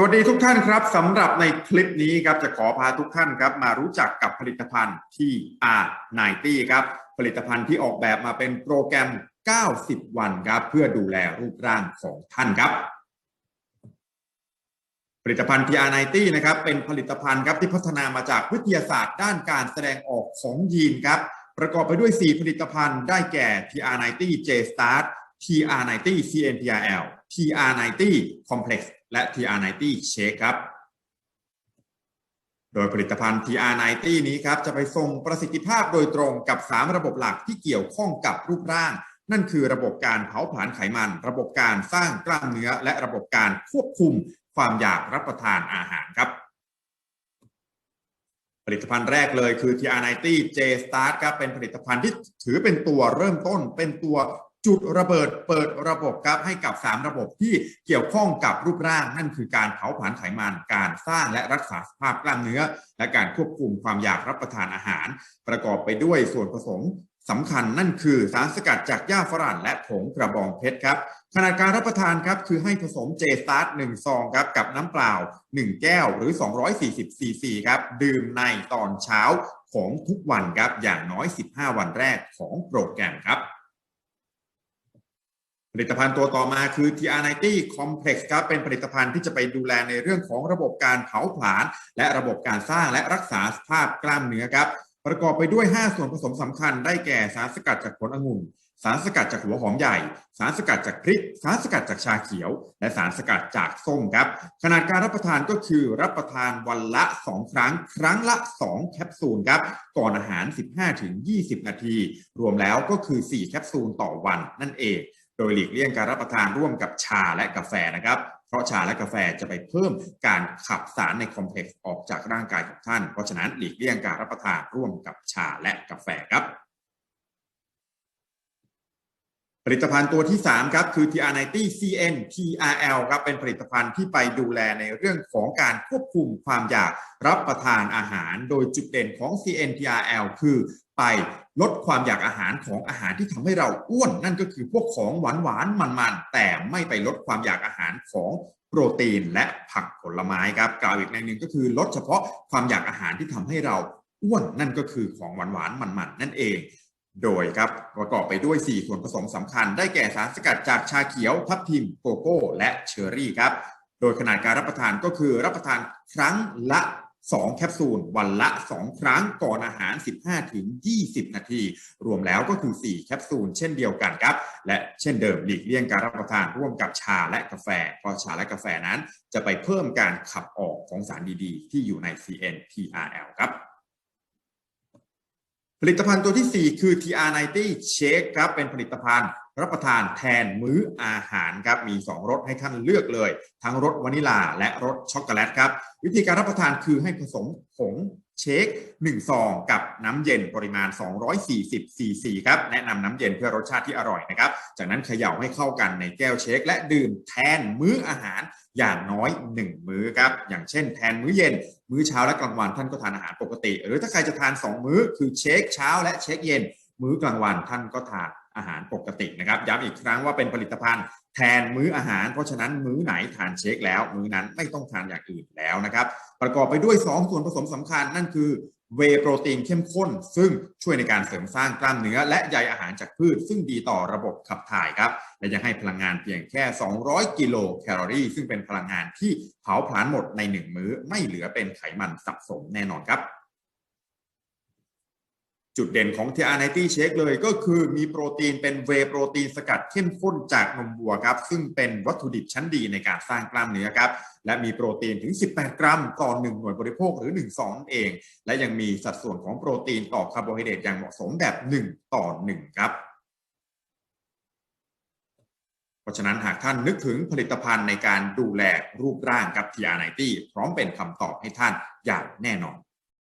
สวัสดีทุกท่านครับสำหรับในคลิปนี้ครับจะขอพาทุกท่านครับมารู้จักกับผลิตภัณฑ์ที่ R90 ครับผลิตภัณฑ์ที่ออกแบบมาเป็นโปรแกรม 90 วันครับเพื่อดูแลรูปร่างของท่านครับ ผลิตภัณฑ์ TR90 นะครับเป็นผลิตภัณฑ์ครับที่พัฒนามาจากวิทยาศาสตร์ด้านการแสดงออกของยีนครับประกอบไปด้วย 4 ผลิตภัณฑ์ได้แก่ TR90 J Start TR90 CNPRL TR90 Complex และ TR90 Shake ครับ โดยผลิตภัณฑ์ TR90 นี้ครับจะไปส่งประสิทธิภาพโดยตรงกับ 3 ระบบหลักที่เกี่ยวข้องกับรูปร่าง นั่นคือระบบการเผาผลาญไขมัน ระบบการสร้างกล้ามเนื้อ และระบบการควบคุมความอยากรับประทานอาหารครับผลิตภัณฑ์แรกเลยคือ TR90 J Start ครับเป็นผลิตภัณฑ์ที่ถือเป็นตัวเริ่มต้น เป็นตัว จุดระเบิดเปิดระบบครับให้กับ 3 ระบบที่เกี่ยวข้องกับรูปร่างนั่นคือการเผาผลาญไขมันการสร้างและรักษาสภาพกล้ามเนื้อ และการควบคุมความอยากรับประทานอาหาร ประกอบไปด้วยส่วนผสมสำคัญนั่นคือสารสกัดจากหญ้าฝรั่งและผงกระบองเพชรครับขนาดการรับประทานครับคือให้ผสมเจสตาร์ท1ซองครับกับน้ำเปล่า 1 แก้วหรือ 240ซีซีครับดื่มในตอนเช้าของทุกวันครับอย่างน้อย 15 วันแรกของโปรแกรมครับ ผลิตภัณฑ์ตัวต่อมาคือ TR90 Complex ครับเป็นผลิตภัณฑ์ที่จะไปดูแลในเรื่องของระบบการเผาผลาญและระบบการสร้างและรักษาสภาพกล้ามเนื้อครับ ประกอบไปด้วย 5 ส่วนผสมสำคัญได้แก่สารสกัดจากผลองุ่น สารสกัดจากหัวหอมใหญ่ สารสกัดจากพริก สารสกัดจากชาเขียว และสารสกัดจากส้มครับ ขนาดการรับประทานก็คือรับประทานวันละ 2 ครั้ง ครั้งละ 2 แคปซูลครับก่อนอาหาร 15-20 นาที รวมแล้วก็คือ 4 แคปซูลต่อวันนั่นเอง โดยหลีกเลี่ยงการรับประทานร่วมกับชาและกาแฟนะครับ เพราะชาและกาแฟจะไปเพิ่มการขับสารในคอมเพล็กซ์ออกจากร่างกายของท่าน เพราะฉะนั้นหลีกเลี่ยงการรับประทานร่วมกับชาและกาแฟครับ ผลิตภัณฑ์ตัวที่ 3 ครับ คือ TR90 CN TRL ครับ เป็นผลิตภัณฑ์ที่ไปดูแลในเรื่องของการควบคุมความอยากรับประทานอาหาร โดยจุดเด่นของ CN TRL คือ ไปลดความอยากอาหารของอาหารที่ทำให้เราอ้วน นั่นก็คือพวกของหวานหวานมันๆ แต่ไม่ไปลดความอยากอาหารของโปรตีนและผักผลไม้ครับกล่าวอีกในหนึ่งก็คือลดเฉพาะความอยากอาหารที่ทำให้เราอ้วน นั่นก็คือของหวานหวานมันๆ นั่นเอง โดยครับประกอบไปด้วย 4 ส่วนผสมสำคัญ ได้แก่สารสกัดจากชาเขียว ทับทิมโกโก้ และเชอร์รี่ครับโดยขนาดการรับประทานก็คือรับประทานครั้งละ 2 แคปซูล วันละ 2 ครั้งก่อนอาหาร 15-20 นาที รวมแล้วก็คือ 4 แคปซูล เช่นเดียวกันครับ และเช่นเดิมหลีกเลี่ยงการรับประทานร่วมกับชาและกาแฟ เพราะชาและกาแฟนั้น จะไปเพิ่มการขับออกของสารดีๆ ที่อยู่ใน CNPRL ครับผลิตภัณฑ์ตัวที่ 4 คือ TR90 Shake ครับ เป็นผลิตภัณฑ์ รับประทานแทนมื้ออาหารครับมี 2รสให้ท่านเลือกเลย ทั้งรสวานิลาและรสช็อกโกแลตครับวิธีการรับประทานคือให้ผสมผงเชค1ซองกับน้ำเย็นปริมาณ 240 ซีซีครับแนะนำน้ำเย็นเพื่อรสชาติที่อร่อยนะครับจากนั้นเขย่าให้เข้ากันในแก้วเชค และดื่มแทนมื้ออาหารอย่างน้อย 1 มื้อครับอย่างเช่นแทนมื้อเย็น มื้อเช้าและกลางวันท่านก็ทานอาหารปกติ หรือถ้าใครจะทาน 2 มื้อคือเชคเช้าและเชคเย็น มื้อกลางวันท่านก็ทาน อาหารปกตินะครับย้ำอีกครั้งว่าเป็นผลิตภัณฑ์แทนมื้ออาหาร เพราะฉะนั้นมื้อไหนทานเชคแล้ว มื้อนั้นไม่ต้องทานอย่างอื่นแล้วนะครับ ประกอบไปด้วย 2 ส่วนผสมสำคัญนั่นคือเวโปรตีนเข้มข้น ซึ่งช่วยในการเสริมสร้างกล้ามเนื้อ และใยอาหารจากพืช ซึ่งดีต่อระบบขับถ่ายครับ และยังให้พลังงานเพียงแค่ 200 กิโลแคลอรี่ ซึ่งเป็นพลังงานที่เผาผลาญหมดใน 1 มื้อไม่เหลือเป็นไขมันสะสมแน่นอนครับ จุดเด่นของ TR90 Shake เลยก็คือมีโปรตีนเป็นเวโปรตีนสกัดเข้มข้นจากนมวัวครับ ซึ่งเป็นวัตถุดิบชั้นดีในการสร้างกล้ามเนื้อครับ และมีโปรตีนถึง 18 กรัม ต่อ 1 หน่วยบริโภคหรือ1 2นั่นเอง และยังมีสัดส่วนของโปรตีนต่อคาร์โบไฮเดรตอย่างเหมาะสมแบบ 1 ต่อ 1 ครับเพราะฉะนั้นหากท่านนึกถึงผลิตภัณฑ์ในการดูแลรูปร่างกับ TR90 พร้อมเป็นคำตอบให้ท่านอย่างแน่นอน